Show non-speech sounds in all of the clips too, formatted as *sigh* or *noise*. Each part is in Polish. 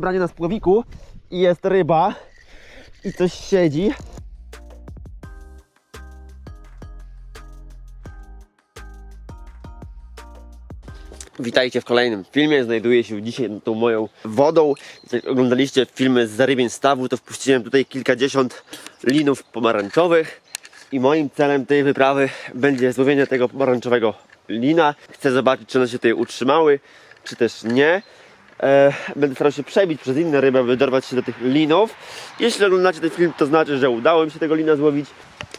Branie na spłowiku i jest ryba i coś siedzi. Witajcie w kolejnym filmie. Znajduję się dzisiaj tą moją wodą. Jak oglądaliście filmy z zarybień stawu, to wpuściłem tutaj kilkadziesiąt linów pomarańczowych. I moim celem tej wyprawy będzie złowienie tego pomarańczowego lina. Chcę zobaczyć, czy one się tutaj utrzymały, czy też nie. E, będę starał się przebić przez inne ryby, aby dorwać się do tych linów. Jeśli oglądacie ten film, to znaczy, że udało mi się tego lina złowić.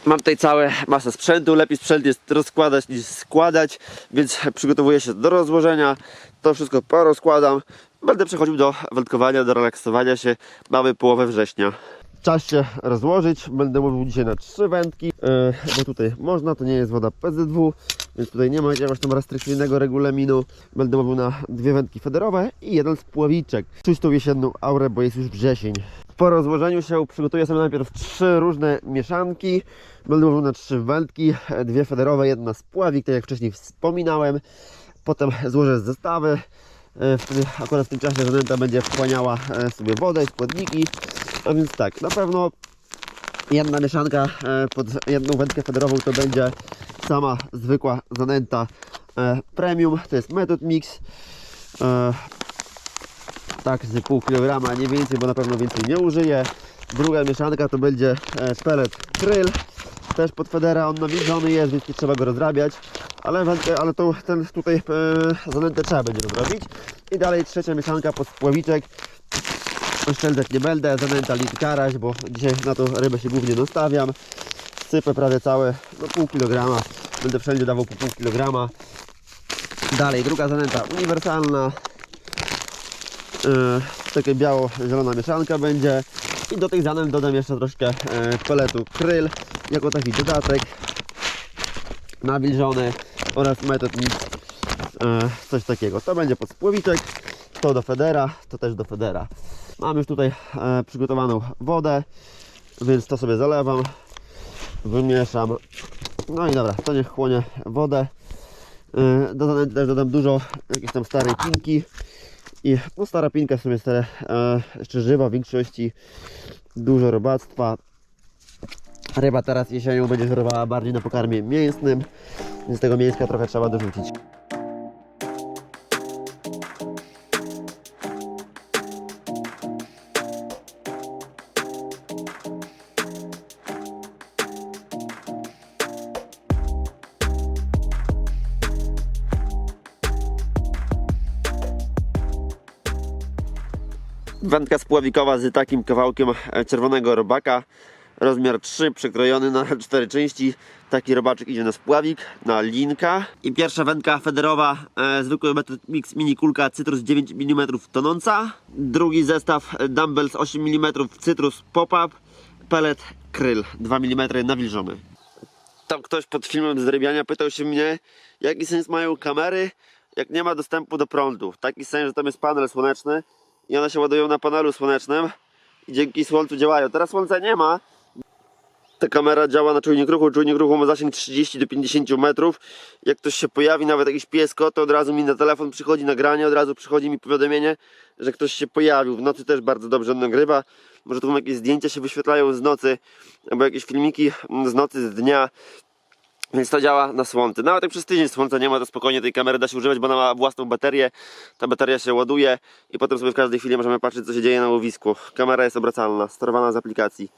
Mam tutaj całe masę sprzętu. Lepiej sprzęt jest rozkładać niż składać, więc przygotowuję się do rozłożenia. To wszystko porozkładam. Będę przechodził do wędkowania, do relaksowania się. Mamy połowę września. Czas się rozłożyć. Będę mówił dzisiaj na trzy wędki, yy, bo tutaj można, to nie jest woda PZW, więc tutaj nie ma jakiegoś tam restrykcyjnego regulaminu. Będę mówił na dwie wędki federowe i jeden spłowiczek. Czuć tą jesienną aurę, bo jest już wrzesień. Po rozłożeniu się przygotuję sobie najpierw trzy różne mieszanki. Będę mówił na trzy wędki, dwie federowe, jedna spławik, tak jak wcześniej wspominałem. Potem złożę zestawy. E, akurat w tym czasie zanęta będzie wchłaniała e, sobie wodę i składniki. A więc tak, na pewno jedna mieszanka e, pod jedną wędkę federową to będzie sama zwykła zanęta e, premium. To jest Method Mix. E, Tak, z pół kilograma, nie więcej, bo na pewno więcej nie użyję. Druga mieszanka to będzie pelet kryl. Też pod federa on nawilżony jest, więc nie trzeba go rozrabiać. Ale, ale to, ten tutaj e, zanętę trzeba będzie rozrobić. I dalej trzecia mieszanka pod spłowiczek. Oszczędzać nie będę, zanęta lit karaś, bo dzisiaj na tą rybę się głównie nastawiam. Sypę prawie całe, no pół kilograma. Będę wszędzie dawał po pół kilograma. Dalej, druga zanęta uniwersalna. Yy, taka biało-zielona mieszanka będzie. I do tych zanęt dodam jeszcze troszkę e, peletu kryl, jako taki dodatek. Nawilżony oraz metod. E, coś takiego. To będzie pod spłowiczek, to do federa, to też do federa. Mam już tutaj e, przygotowaną wodę, więc to sobie zalewam, wymieszam. No i dobra, to niech chłonie wodę. E, do zanęty też dodam dużo jakiejś tam starej pinki. I no stara pinka w sumie stare, e, jeszcze żywa w większości. Dużo robactwa. Ryba teraz jesienią będzie żerowała bardziej na pokarmie mięsnym, więc tego mięska trochę trzeba dorzucić. Wędka spławikowa z takim kawałkiem e, czerwonego robaka. Rozmiar 3, przekrojony na *laughs* 4 części. Taki robaczek idzie na spławik, na linka. I pierwsza wędka federowa, e, zwykły Mix mini kulka Citrus 9 mm tonąca. Drugi zestaw e, Dumbbells 8 mm Citrus Pop-Up. Pellet Kryl 2 mm nawilżony. Tam ktoś pod filmem z pytał się mnie, jaki sens mają kamery, jak nie ma dostępu do prądu. Taki sens, że tam jest panel słoneczny i one się ładują na panelu słonecznym i dzięki słońcu działają. Teraz słońca nie ma. Ta kamera działa na czujnik ruchu. Czujnik ruchu ma zasięg 30 do 50 metrów. Jak ktoś się pojawi, nawet jakiś piesko, to od razu mi na telefon przychodzi nagranie, od razu przychodzi mi powiadomienie, że ktoś się pojawił. W nocy też bardzo dobrze nagrywa. Może tu jakieś zdjęcia się wyświetlają z nocy, albo jakieś filmiki z nocy, z dnia. Więc to działa na słońce. Nawet jak przez tydzień słońca nie ma, to spokojnie tej kamery da się używać, bo ona ma własną baterię. Ta bateria się ładuje i potem sobie w każdej chwili możemy patrzeć, co się dzieje na łowisku. Kamera jest obracalna, sterowana z aplikacji.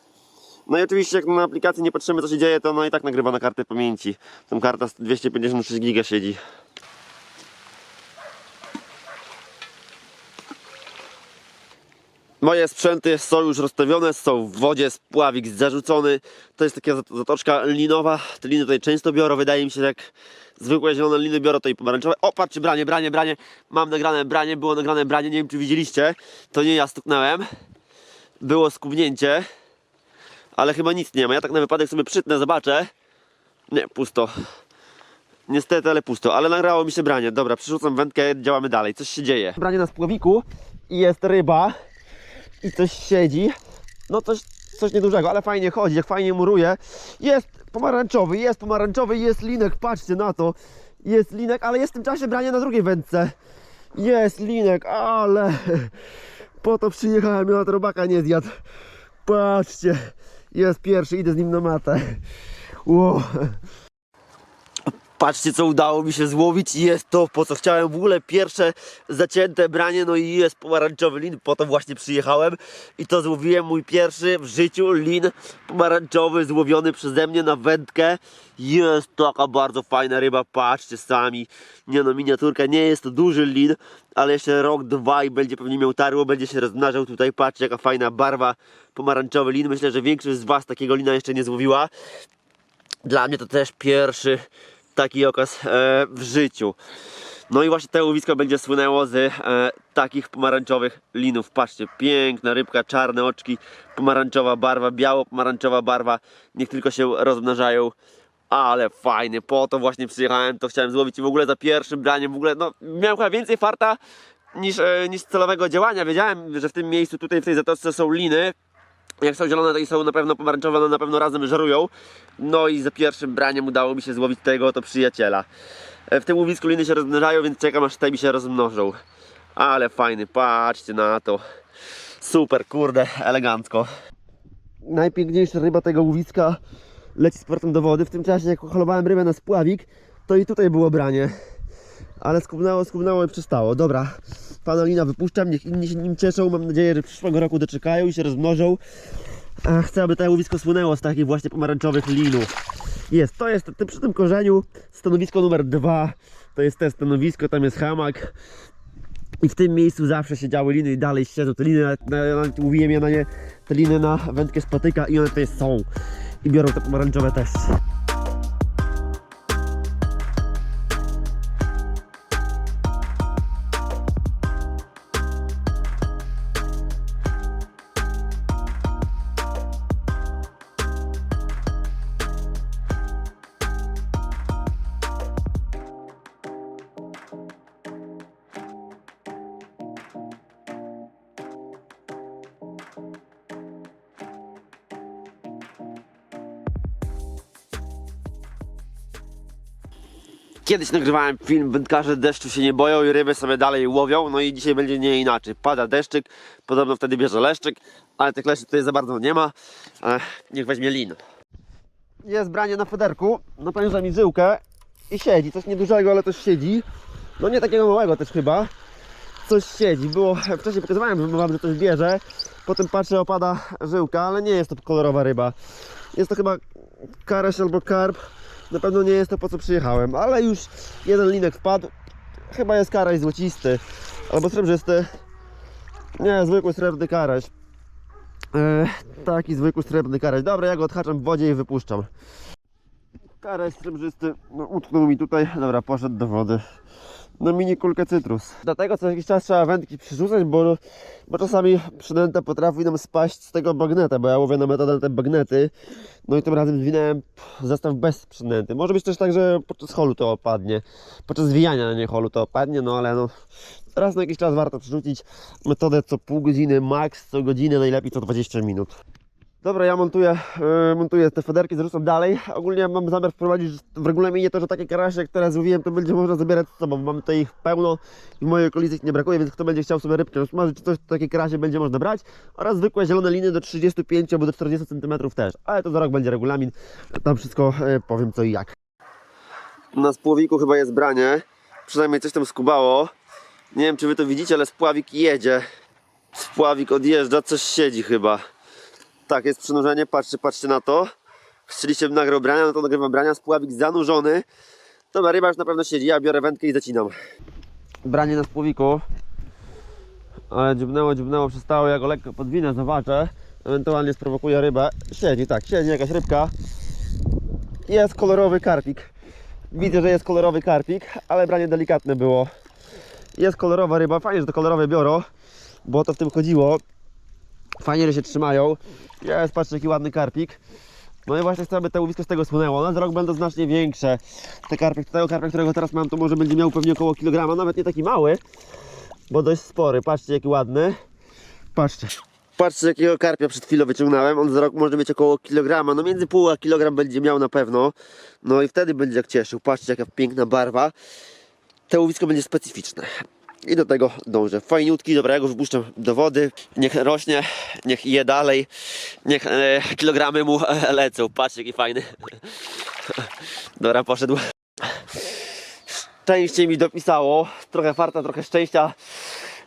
No i oczywiście, jak na aplikacji nie patrzymy, co się dzieje, to ona i tak nagrywa na kartę pamięci. Tam karta 256 giga siedzi. Moje sprzęty są już rozstawione, są w wodzie, spławik zarzucony. To jest taka zat- zatoczka linowa. Te liny tutaj często biorą, wydaje mi się, jak zwykłe zielone liny biorą, to i pomarańczowe. O, patrzcie, branie, branie, branie. Mam nagrane branie, było nagrane branie, nie wiem czy widzieliście. To nie ja stuknąłem. Było skubnięcie, ale chyba nic nie ma. Ja tak na wypadek sobie przytnę, zobaczę. Nie, pusto. Niestety, ale pusto, ale nagrało mi się branie. Dobra, przerzucam wędkę, działamy dalej. Coś się dzieje. Branie na spłowiku i jest ryba i coś siedzi. No coś, coś niedużego, ale fajnie chodzi, jak fajnie muruje. Jest pomarańczowy, jest pomarańczowy, jest linek, patrzcie na to. Jest linek, ale jest w tym czasie branie na drugiej wędce. Jest linek, ale *laughs* Po to przyjechałem, ja na robaka nie zjadł. Patrzcie, jest pierwszy, idę z nim na matę. Wow. Patrzcie co udało mi się złowić. I jest to po co chciałem w ogóle pierwsze zacięte branie. No i jest pomarańczowy lin, po to właśnie przyjechałem. I to złowiłem mój pierwszy w życiu lin pomarańczowy złowiony przeze mnie na wędkę. Jest taka bardzo fajna ryba, patrzcie sami. Nie no miniaturka, nie jest to duży lin ale jeszcze rok, dwa i będzie pewnie miał tarło, będzie się rozmnażał tutaj, patrzcie jaka fajna barwa pomarańczowy lin, myślę, że większość z was takiego lina jeszcze nie złowiła. Dla mnie to też pierwszy taki okaz e, w życiu. No i właśnie to łowisko będzie słynęło z e, takich pomarańczowych linów. Patrzcie, piękna rybka, czarne oczki, pomarańczowa barwa, biało-pomarańczowa barwa. Niech tylko się rozmnażają. Ale fajny, po to właśnie przyjechałem, to chciałem złowić i w ogóle za pierwszym braniem, w ogóle no miałem chyba więcej farta niż, e, niż celowego działania. Wiedziałem, że w tym miejscu, tutaj w tej zatoczce są liny, jak są zielone, to i są na pewno pomarańczowe, one na pewno razem żerują. No i za pierwszym braniem udało mi się złowić tego oto przyjaciela. E, W tym łowisku liny się rozmnażają, więc czekam aż te mi się rozmnożą. Ale fajny, patrzcie na to. Super, kurde, elegancko. Najpiękniejsza ryba tego łowiska leci z portem do wody. W tym czasie, jak holowałem rybę na spławik, to i tutaj było branie. Ale skubnęło, skubnęło i przestało. Dobra, pana lina wypuszczam, niech inni się nim cieszą. Mam nadzieję, że przyszłego roku doczekają i się rozmnożą. A chcę, aby to łowisko słynęło z takich właśnie pomarańczowych linów. Jest, to jest tym- przy tym korzeniu stanowisko numer dwa. To jest te stanowisko, tam jest hamak. I w tym miejscu zawsze siedziały liny i dalej siedzą te liny. Nawet, mówiłem ja na nie te liny na wędkę spatyka i one tutaj są. I biorą te pomarańczowe też. Kiedyś nagrywałem film Wędkarze deszczu się nie boją i ryby sobie dalej łowią, no i dzisiaj będzie nie inaczej. Pada deszczyk, podobno wtedy bierze leszczyk, ale tych leszczy tutaj za bardzo nie ma. Ech, niech weźmie lin. Jest branie na federku, napędza mi żyłkę i siedzi, coś niedużego, ale też siedzi. No nie takiego małego też chyba. Coś siedzi, było, wcześniej pokazywałem wam, że coś bierze, potem patrzę, opada żyłka, ale nie jest to kolorowa ryba. Jest to chyba karaś albo karp. Na pewno nie jest to po co przyjechałem, ale już jeden linek wpadł. Chyba jest karaś złocisty albo srebrzysty. Nie, zwykły srebrny karaś. E, taki zwykły srebrny karaś. Dobra, ja go odhaczam w wodzie i wypuszczam. Karaś srebrzysty, no, utknął mi tutaj. Dobra, poszedł do wody. No mini kulkę cytrus. Dlatego co jakiś czas trzeba wędki przyrzucać, bo, bo czasami przynęta potrafi nam spaść z tego bagneta, bo ja łowię na metodę na te bagnety. No i tym razem zwinąłem zestaw bez przynęty. Może być też tak, że podczas holu to opadnie. Podczas zwijania na nie holu to opadnie, no ale no raz na jakiś czas warto przerzucić metodę co pół godziny, max co godzinę, najlepiej co 20 minut. Dobra, ja montuję, yy, montuję te federki, zrzucam dalej. Ogólnie mam zamiar wprowadzić w regulaminie to, że takie karasie, jak teraz mówiłem, to będzie można zabierać z sobą. Mamy tutaj ich pełno i w mojej okolicy ich nie brakuje, więc kto będzie chciał sobie rybkę smażyć, czy coś, to takie karasie będzie można brać. Oraz zwykłe zielone liny do 35 albo do 40 cm też. Ale to za rok będzie regulamin. Tam wszystko yy, powiem co i jak. Na spłowiku chyba jest branie. Przynajmniej coś tam skubało. Nie wiem czy wy to widzicie, ale spławik jedzie. Spławik odjeżdża, coś siedzi chyba. Tak, jest przynurzenie, patrzcie, patrzcie na to. Chcieliście nagrał brania, no to nagrywam brania, spławik zanurzony. Dobra, ryba już na pewno siedzi, ja biorę wędkę i zacinam. Branie na spłowiku. Ale dziubnęło, dziubnęło, przestało, ja go lekko podwinę, zobaczę. Ewentualnie sprowokuję rybę. Siedzi, tak, siedzi jakaś rybka. Jest kolorowy karpik. Widzę, że jest kolorowy karpik, ale branie delikatne było. Jest kolorowa ryba, fajnie, że to kolorowe bioro, bo to w tym chodziło. Fajnie, że się trzymają. Jest, patrzcie, jaki ładny karpik. No i właśnie chcę, aby to łowisko z tego spłynęło. Na za rok będą znacznie większe. Te karpik, tego karpia, którego teraz mam, to może będzie miał pewnie około kilograma, nawet nie taki mały, bo dość spory. Patrzcie, jaki ładny. Patrzcie. Patrzcie, jakiego karpia przed chwilą wyciągnąłem. On za rok może mieć około kilograma. No między pół a kilogram będzie miał na pewno. No i wtedy będzie jak cieszył. Patrzcie, jaka piękna barwa. To łowisko będzie specyficzne. I do tego dążę. Fajniutki, dobra, ja go wypuszczam do wody. Niech rośnie, niech je dalej. Niech e, kilogramy mu *laughs* lecą. Patrzcie, jaki fajny. *laughs* Dobra, poszedł. Szczęście mi dopisało. Trochę farta, trochę szczęścia.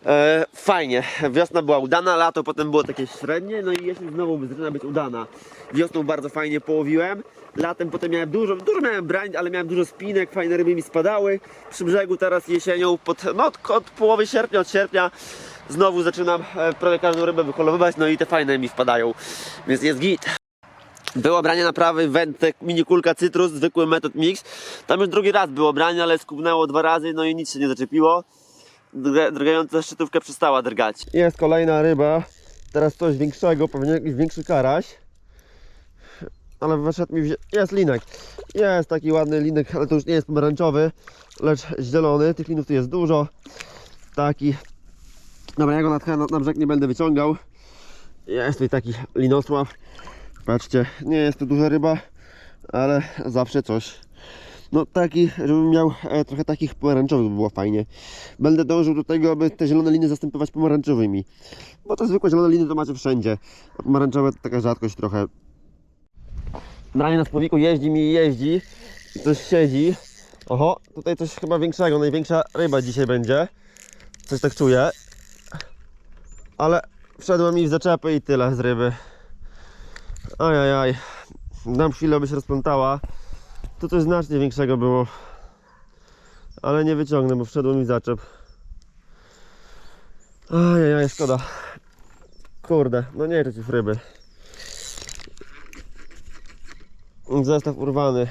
E, fajnie. Wiosna była udana, lato potem było takie średnie, no i jesień znowu zaczyna być udana. Wiosną bardzo fajnie połowiłem. Latem potem miałem dużo, dużo miałem brań, ale miałem dużo spinek, fajne ryby mi spadały. Przy brzegu teraz jesienią, pod, no, od, połowy sierpnia, od sierpnia znowu zaczynam e, prawie każdą rybę wyholowywać, no i te fajne mi wpadają, więc jest git. Było branie naprawy Ventek, mini kulka cytrus, zwykły metod mix. Tam już drugi raz było branie, ale skubnęło dwa razy, no i nic się nie zaczepiło. Drga- Drgająca szczytówka przestała drgać. Jest kolejna ryba, teraz coś większego, pewnie jakiś większy karaś. Ale wyszedł mi, wzi- jest linek. Jest taki ładny linek, ale to już nie jest pomarańczowy, lecz zielony. Tych linów tu jest dużo. Taki. Dobra, ja go na, na, na brzeg nie będę wyciągał. Jest tutaj taki linosław. Patrzcie, nie jest to duża ryba, ale zawsze coś. No taki, żebym miał e, trochę takich pomarańczowych by było fajnie. Będę dążył do tego, aby te zielone liny zastępować pomarańczowymi. Bo te zwykłe zielone liny to macie wszędzie. A pomarańczowe to taka rzadkość trochę. Branie na spłowiku jeździ mi jeździ. Coś siedzi. Oho, tutaj coś chyba większego. Największa ryba dzisiaj będzie. Coś tak czuję. Ale wszedła mi w zaczepy i tyle z ryby. Ajajaj. Dam chwilę, aby się rozplątała. To coś znacznie większego było. Ale nie wyciągnę, bo wszedł mi w zaczep. Ajajaj, szkoda. Kurde, no nie przeciw ryby. Zestaw urwany.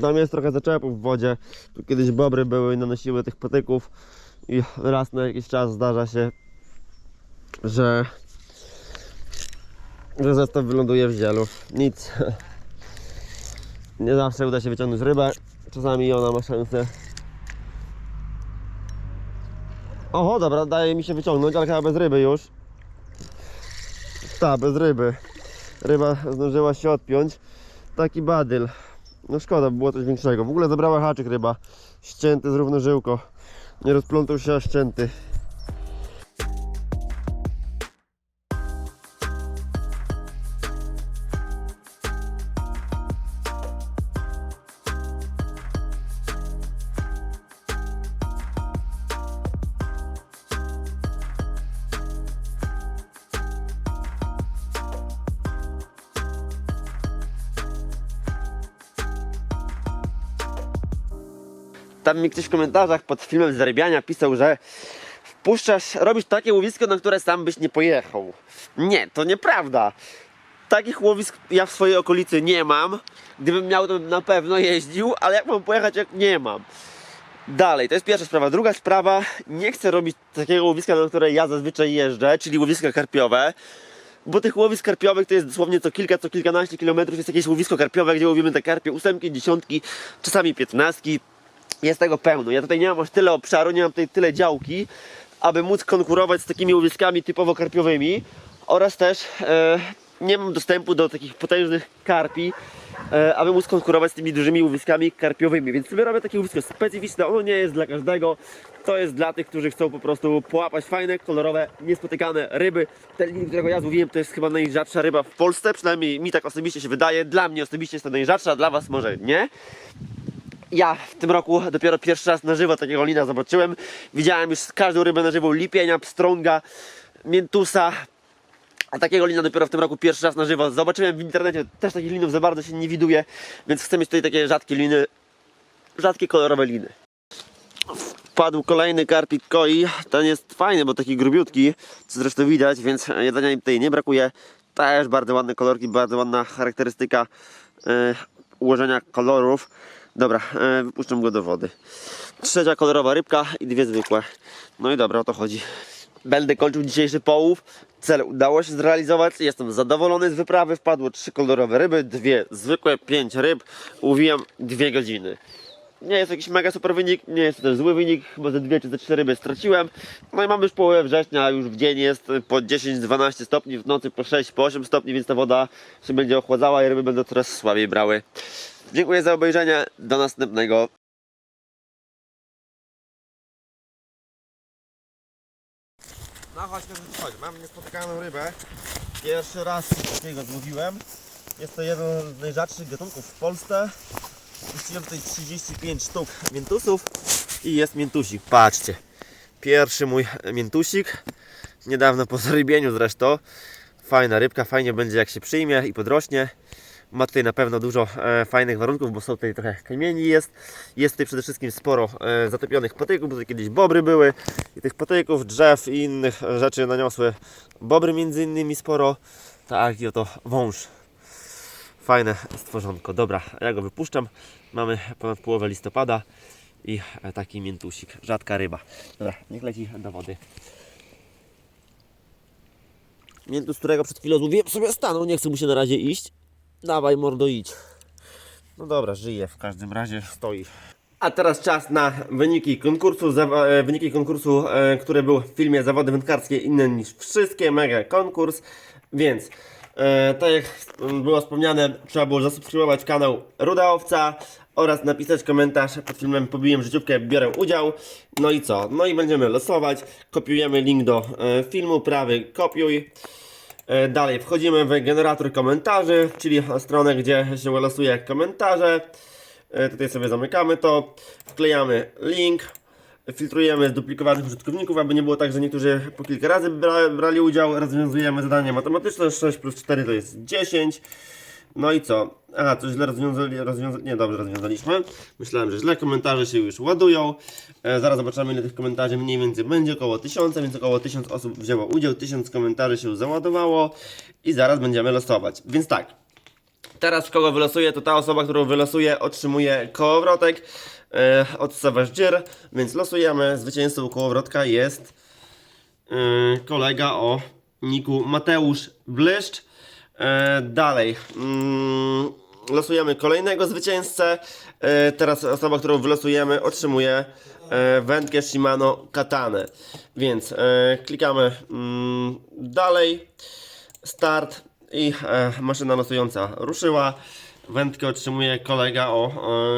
Tam jest trochę zaczepów w wodzie. Tu kiedyś bobry były i nanosiły tych patyków. I raz na jakiś czas zdarza się, że że zestaw wyląduje w zielu. Nic. Nie zawsze uda się wyciągnąć rybę. Czasami ona ma szansę. Oho, dobra, daje mi się wyciągnąć, ale chyba bez ryby już. Tak, bez ryby. Ryba zdążyła się odpiąć. Taki badyl. No szkoda, by było coś większego. W ogóle zabrała haczyk ryba. Ścięty z równożyłko. Nie rozplątał się, a ścięty. Tam mi ktoś w komentarzach pod filmem zarabiania pisał, że wpuszczasz, robisz takie łowisko, na które sam byś nie pojechał. Nie, to nieprawda. Takich łowisk ja w swojej okolicy nie mam. Gdybym miał, to bym na pewno jeździł, ale jak mam pojechać, jak nie mam. Dalej, to jest pierwsza sprawa. Druga sprawa, nie chcę robić takiego łowiska, na które ja zazwyczaj jeżdżę, czyli łowiska karpiowe. Bo tych łowisk karpiowych to jest dosłownie co kilka, co kilkanaście kilometrów jest jakieś łowisko karpiowe, gdzie łowimy te karpie ósemki, dziesiątki, czasami piętnastki. Jest tego pełno. Ja tutaj nie mam aż tyle obszaru, nie mam tutaj tyle działki, aby móc konkurować z takimi łowiskami typowo karpiowymi oraz też e, nie mam dostępu do takich potężnych karpi, e, aby móc konkurować z tymi dużymi łowiskami karpiowymi. Więc sobie robię takie łowisko specyficzne. Ono nie jest dla każdego. To jest dla tych, którzy chcą po prostu połapać fajne, kolorowe, niespotykane ryby. Ten lin, którego ja złowiłem, to jest chyba najrzadsza ryba w Polsce. Przynajmniej mi tak osobiście się wydaje. Dla mnie osobiście jest to najrzadsza, dla Was może nie. Ja w tym roku dopiero pierwszy raz na żywo takiego lina zobaczyłem. Widziałem już każdą rybę na żywo, lipienia, pstrąga, miętusa. A takiego lina dopiero w tym roku pierwszy raz na żywo zobaczyłem w internecie. Też takich linów za bardzo się nie widuje, więc chcę mieć tutaj takie rzadkie liny, rzadkie kolorowe liny. Wpadł kolejny karpik koi. Ten jest fajny, bo taki grubiutki, co zresztą widać, więc jedzenia mi tutaj nie brakuje. Też bardzo ładne kolorki, bardzo ładna charakterystyka e, ułożenia kolorów. Dobra, e, wypuszczam go do wody. Trzecia kolorowa rybka i dwie zwykłe. No i dobra, o to chodzi. Będę kończył dzisiejszy połów. Cel udało się zrealizować. Jestem zadowolony z wyprawy. Wpadło trzy kolorowe ryby, dwie zwykłe, pięć ryb. Łowiłem dwie godziny. Nie jest jakiś mega super wynik, nie jest to też zły wynik, chyba ze dwie czy ze trzy ryby straciłem. No i mamy już połowę września, już w dzień jest po 10-12 stopni, w nocy po 6, po 8 stopni, więc ta woda się będzie ochładzała i ryby będą coraz słabiej brały. Dziękuję za obejrzenie, do następnego. chodź, chodź, chodź. Mam niespotykaną rybę. Pierwszy raz takiego złowiłem. Jest to jeden z najrzadszych gatunków w Polsce. Puściłem tutaj 35 sztuk miętusów i jest miętusik. Patrzcie. Pierwszy mój miętusik. Niedawno po zarybieniu zresztą. Fajna rybka, fajnie będzie jak się przyjmie i podrośnie. Ma tutaj na pewno dużo e, fajnych warunków, bo są tutaj trochę kamieni jest. Jest tutaj przede wszystkim sporo e, zatopionych patyków, bo tutaj kiedyś bobry były. I tych patyków, drzew i innych rzeczy naniosły bobry między innymi sporo. Tak, i oto wąż. Fajne stworzonko. Dobra, ja go wypuszczam. Mamy ponad połowę listopada i e, taki miętusik. Rzadka ryba. Dobra, niech leci do wody. Miętus, którego przed chwilą złowiłem sobie stanął, nie chce mu się na razie iść. Dawaj mordo idź. No dobra, żyje, w każdym razie stoi. A teraz czas na wyniki konkursu, e, wyniki konkursu, e, który był w filmie Zawody Wędkarskie inne niż wszystkie, mega konkurs, więc e, tak jak było wspomniane, trzeba było zasubskrybować kanał Ruda Owca oraz napisać komentarz pod filmem Pobiłem życiówkę, biorę udział. No i co? No i będziemy losować, kopiujemy link do e, filmu, prawy kopiuj. E, Dalej wchodzimy w generator komentarzy, czyli stronę, gdzie się losuje komentarze. E, Tutaj sobie zamykamy to, wklejamy link, filtrujemy zduplikowanych użytkowników, aby nie było tak, że niektórzy po kilka razy bra brali udział. Rozwiązujemy zadanie matematyczne, 6 plus 4 to jest 10. No i co? Aha, coś źle rozwiązali, rozwiąza... nie dobrze rozwiązaliśmy. Myślałem, że źle komentarze się już ładują. E, zaraz zobaczymy ile tych komentarzy mniej więcej będzie, około 1000, więc około 1000 osób wzięło udział, 1000 komentarzy się załadowało i zaraz będziemy losować. Więc tak, Teraz kogo wylosuję, to ta osoba, którą wylosuję otrzymuje kołowrotek e, od Savage Deer, więc losujemy. Zwycięzcą kołowrotka jest e, kolega o niku Mateusz Blyszcz. E, dalej, mm, losujemy kolejnego zwycięzcę. E, teraz osoba, którą wylosujemy otrzymuje e, wędkę Shimano Katane. Więc e, klikamy mm, dalej start i maszyna losująca ruszyła. Wędkę otrzymuje kolega o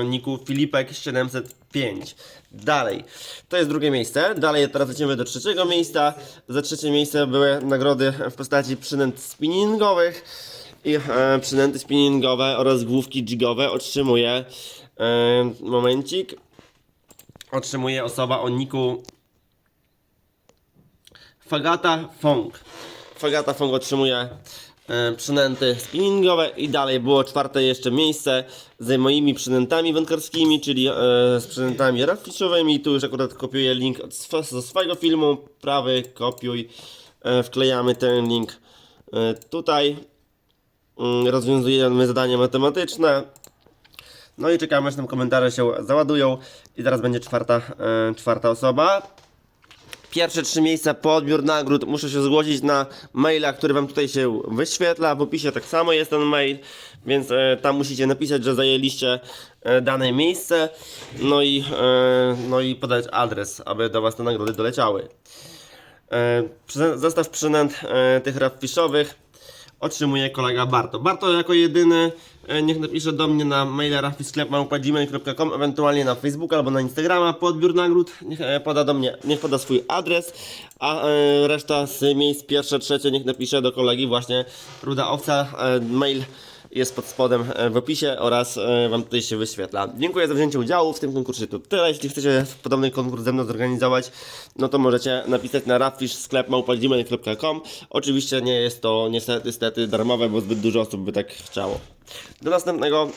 niku Filipek 705. Dalej, to jest drugie miejsce. Dalej teraz lecimy do trzeciego miejsca. Za trzecie miejsce były nagrody w postaci przynęt spinningowych. I e, przynęty spinningowe oraz główki jigowe otrzymuje e, momencik. Otrzymuje osoba o niku Fagata Fong. Fagata Fong otrzymuje e, przynęty spinningowe i dalej było czwarte jeszcze miejsce z moimi przynętami wędkarskimi, czyli e, z przynętami rafiszowymi. Tu już akurat kopiuję link od sw ze swojego filmu. Prawy, kopiuj. E, wklejamy ten link e, tutaj. Mm, rozwiązujemy zadanie matematyczne. No i czekamy, aż tam komentarze się załadują. I teraz będzie czwarta, e, czwarta osoba. Pierwsze trzy miejsca po odbiór nagród muszę się zgłosić na maila, który Wam tutaj się wyświetla. W opisie tak samo jest ten mail, więc e, tam musicie napisać, że zajęliście e, dane miejsce. No i, no i podać adres, aby do Was te nagrody doleciały. E, zestaw przynęt tych rafiszowych otrzymuje kolega Barto. Barto jako jedyny e, niech napisze do mnie na maila rafisklep.gmail.com ewentualnie na Facebooka albo na Instagrama po odbiór nagród. Niech e, poda do mnie, niech poda swój adres, a e, reszta z miejsc pierwsze, trzecie niech napisze do kolegi właśnie Ruda Owca. Mail jest pod spodem e, w opisie oraz e, Wam tutaj się wyświetla. Dziękuję za wzięcie udziału w tym konkursie. To tyle. Jeśli chcecie podobny konkurs ze mną zorganizować, no to możecie napisać na raffishsklep.gmail.com Oczywiście nie jest to niestety, niestety darmowe, bo zbyt dużo osób by tak chciało. Do następnego.